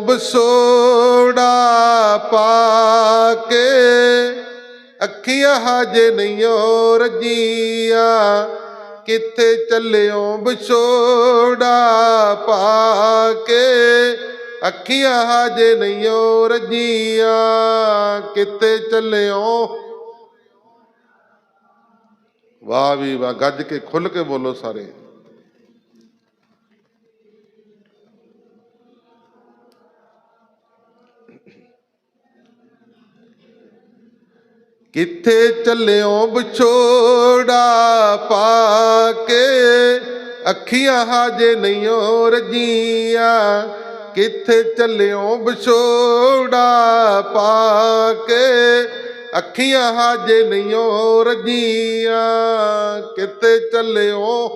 ਬਸੋੜਾ ਪਾ ਕੇ ਅੱਖੀਆਂ ਹਾਜੇ ਨਹੀਂਓ ਰਜੀਆਂ। ਕਿੱਥੇ ਚੱਲਿਓ ਬਸੋੜਾ ਪਾ ਕੇ ਅੱਖੀਆਂ ਹਾਜੇ ਨਹੀਂਓ ਰਜੀਆਂ। ਕਿੱਥੇ ਚੱਲਿਓ? ਵਾਹ ਵੀ ਵਾਹ, ਗੱਜ ਕੇ ਖੁੱਲ ਕੇ ਬੋਲੋ ਸਾਰੇ। ਕਿੱਥੇ ਚੱਲਿਓ ਵਿਛੋੜਾ ਪਾ ਕੇ? ਅੱਖੀਆਂ ਹਾਜੇ ਨਹੀਂਓ ਰਜੀਆਂ। ਕਿੱਥੇ ਚੱਲਿਓ ਵਿਛੋੜਾ ਪਾ ਕੇ? ਅੱਖੀਆਂ ਹਾਜੇ ਨਹੀਂਓ ਰਜੀਆਂ। ਕਿੱਥੇ ਚੱਲਿਓ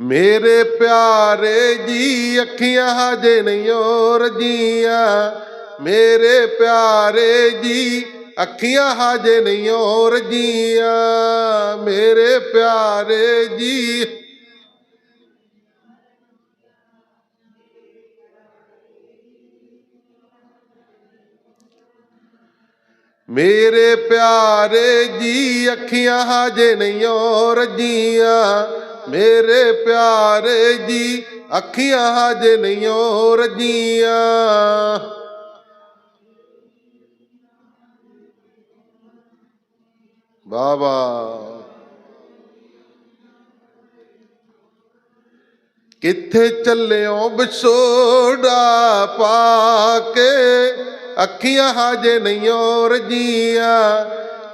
ਮੇਰੇ ਪਿਆਰੇ ਜੀ, ਅੱਖੀਆਂ ਹਜੇ ਨਹੀਂ ਓ ਰਜੀਆਂ ਮੇਰੇ ਪਿਆਰੇ ਜੀ, ਅੱਖੀਆਂ ਹਜੇ ਨਹੀਂ ਓ ਰਜੀਆਂ ਮੇਰੇ ਪਿਆਰੇ ਜੀ। ਮੇਰੇ ਪਿਆਰੇ ਜੀ, ਅੱਖੀਆਂ ਹਜੇ ਨਹੀਂ ਓ ਰਜੀਆਂ ਮੇਰੇ ਪਿਆਰੇ ਜੀ, ਅੱਖੀਆਂ ਹਜੇ ਨਹੀਂ ਓ ਰਜੀਆਂ ਬਾਬਾ। ਕਿੱਥੇ ਚੱਲਿਓ ਵਿਛੋੜਾ ਪਾ ਕੇ, ਅੱਖੀਆਂ ਹਾਜੇ ਨਹੀਂ ਓ ਰਜੀਆਂ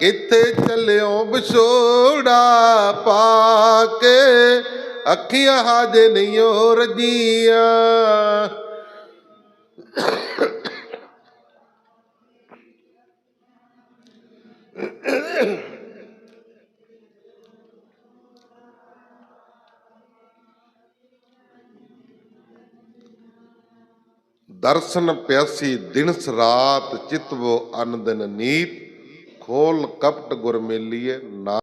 ਕਿੱਥੇ ਚੱਲਿਓ ਵਿਛੋੜਾ ਪਾ ਕੇ, ਅੱਖੀਆਂ ਹਾਜੇ ਨਹੀਂ ਓ ਰਜੀਆਂ ਦਰਸ਼ਨ ਪਿਆਸੀ ਦਿਨਸ ਰਾਤ ਚਿਤਵੋ ਅਨ ਨੀਤ ਖੋਲ ਕਪਟ ਗੁਰ ਮੇਲੀਏ ਨਾ